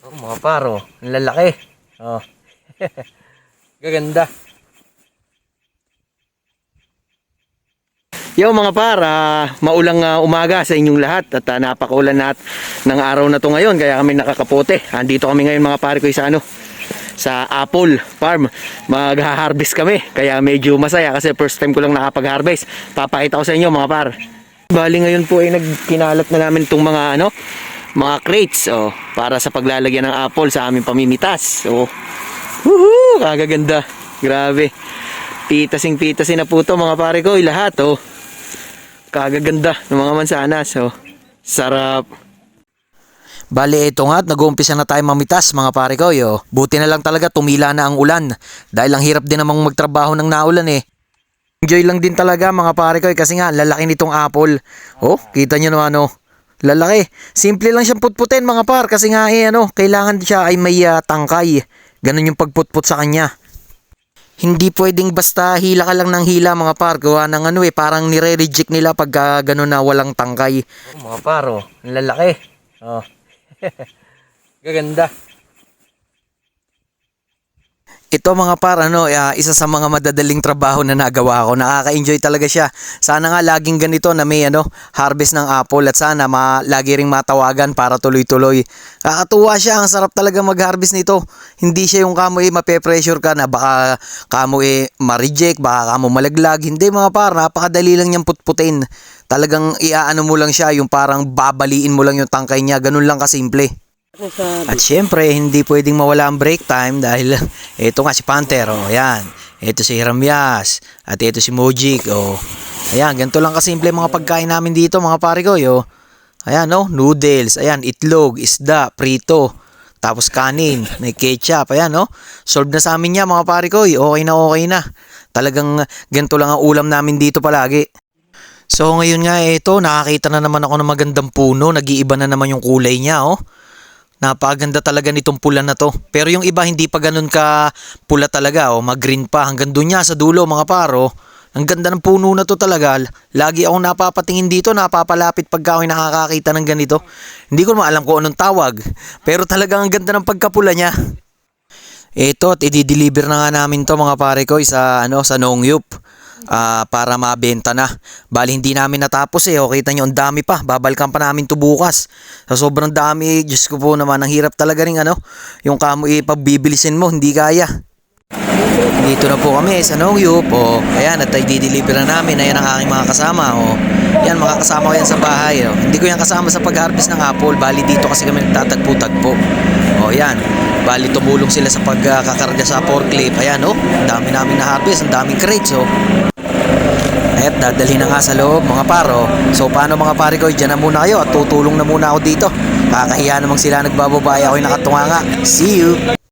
Oh, mga paro, ang lalaki. Oh. Gaganda. Yo mga para, maulang ah, umaga sa inyong lahat at uh, napakaulan nat ng araw na to ngayon kaya kami nakakapote. Andito kami ngayon mga pare ko sa ano sa apple farm. Mag-harvest kami kaya medyo masaya kasi first time ko lang nakapag-harvest. Papakita ko sa inyo mga par. Bali ngayon po ay nagkinalat na namin itong mga ano mga crates oh, para sa paglalagyan ng apple sa aming pamimitas. Oh. Woohoo! Kagaganda. Grabe. Pitasing pitasin na po to mga pare ko, lahat oh. Kagaganda ng mga mansanas oh. Sarap. Bali ito nga at nag-uumpisa na tayo mamitas mga pare ko yo. Buti na lang talaga tumila na ang ulan dahil ang hirap din namang magtrabaho ng naulan eh. Enjoy lang din talaga mga pare ko eh, kasi nga lalaki nitong apple. Oh, kita nyo no ano. Lalaki. Simple lang siyang putputin mga par kasi nga eh ano, kailangan siya ay may ah, tangkay. Ganun yung pagputput sa kanya. Hindi pwedeng basta hila ka lang ng hila mga par. Gawa ng ano eh, parang nire-reject nila pag ah, ganun na walang tangkay. Oh, mga par oh, lalaki. Oh. Gaganda. Ito mga par, ano, ah, isa sa mga madadaling trabaho na nagawa ko. Nakaka-enjoy talaga siya. Sana nga laging ganito na may ano, harvest ng apple at sana ma, lagi ring matawagan para tuloy-tuloy. Kakatuwa siya, ang sarap talaga mag-harvest nito. Hindi siya yung kamo eh, mape-pressure ka na baka kamo eh ma-reject, baka kamo malaglag. Hindi mga par, napakadali lang niyang putputin. Talagang iaano mo lang siya, yung parang babaliin mo lang yung tangkay niya. Ganun lang kasimple. At syempre, hindi pwedeng mawala ang break time dahil ito nga si Panther, oh, ayan. Ito si Hiramyas, at ito si Mojik, oh. Ayan, ganito lang kasimple mga pagkain namin dito, mga pare ko, yo. Ayan, oh, noodles, ayan, itlog, isda, prito, tapos kanin, may ketchup, ayan, oh. Solve na sa amin niya, mga pare ko, okay na okay na. Talagang ganito lang ang ulam namin dito palagi. So ngayon nga ito, nakakita na naman ako ng magandang puno, nag-iiba na naman yung kulay niya, oh. Napakaganda talaga nitong pula na to. Pero yung iba hindi pa ganun ka pula talaga, oh, mag-green pa hanggang doon niya sa dulo mga paro. Ang ganda ng puno na to talaga. Lagi akong napapatingin dito, napapalapit pagka ako'y nakakakita ng ganito. Hindi ko naman alam kung anong tawag. Pero talagang ang ganda ng pagkapula niya. Ito at i-deliver na nga namin to mga pare ko sa ano sa Nongyup. Ah, para mabenta na. Bali hindi namin natapos eh. O kita nyo, ang dami pa. Babalikan pa namin to bukas. Sa sobrang dami, Diyos ko po naman, ang hirap talaga rin ano. Yung kamo ipagbibilisin mo, hindi kaya. Dito na po kami sa Nongyup. O, ayan, at i-deliver na namin. Ayan ang aking mga kasama. O, yan, mga kasama ko yan sa bahay. O. Hindi ko yan kasama sa pag-harvest ng apple. Bali dito kasi kami nagtatagpo-tagpo. O, yan. Bali tumulong sila sa pagkakarga sa forklift. Ayan, o. Dami namin na-harvest. Ang daming crates, o. At dadali na nga sa loob mga paro. So paano mga pare ko, dyan na muna kayo at tutulong na muna ako dito. Kakahiya namang sila nagbababaya ako'y nakatunga nga. See you!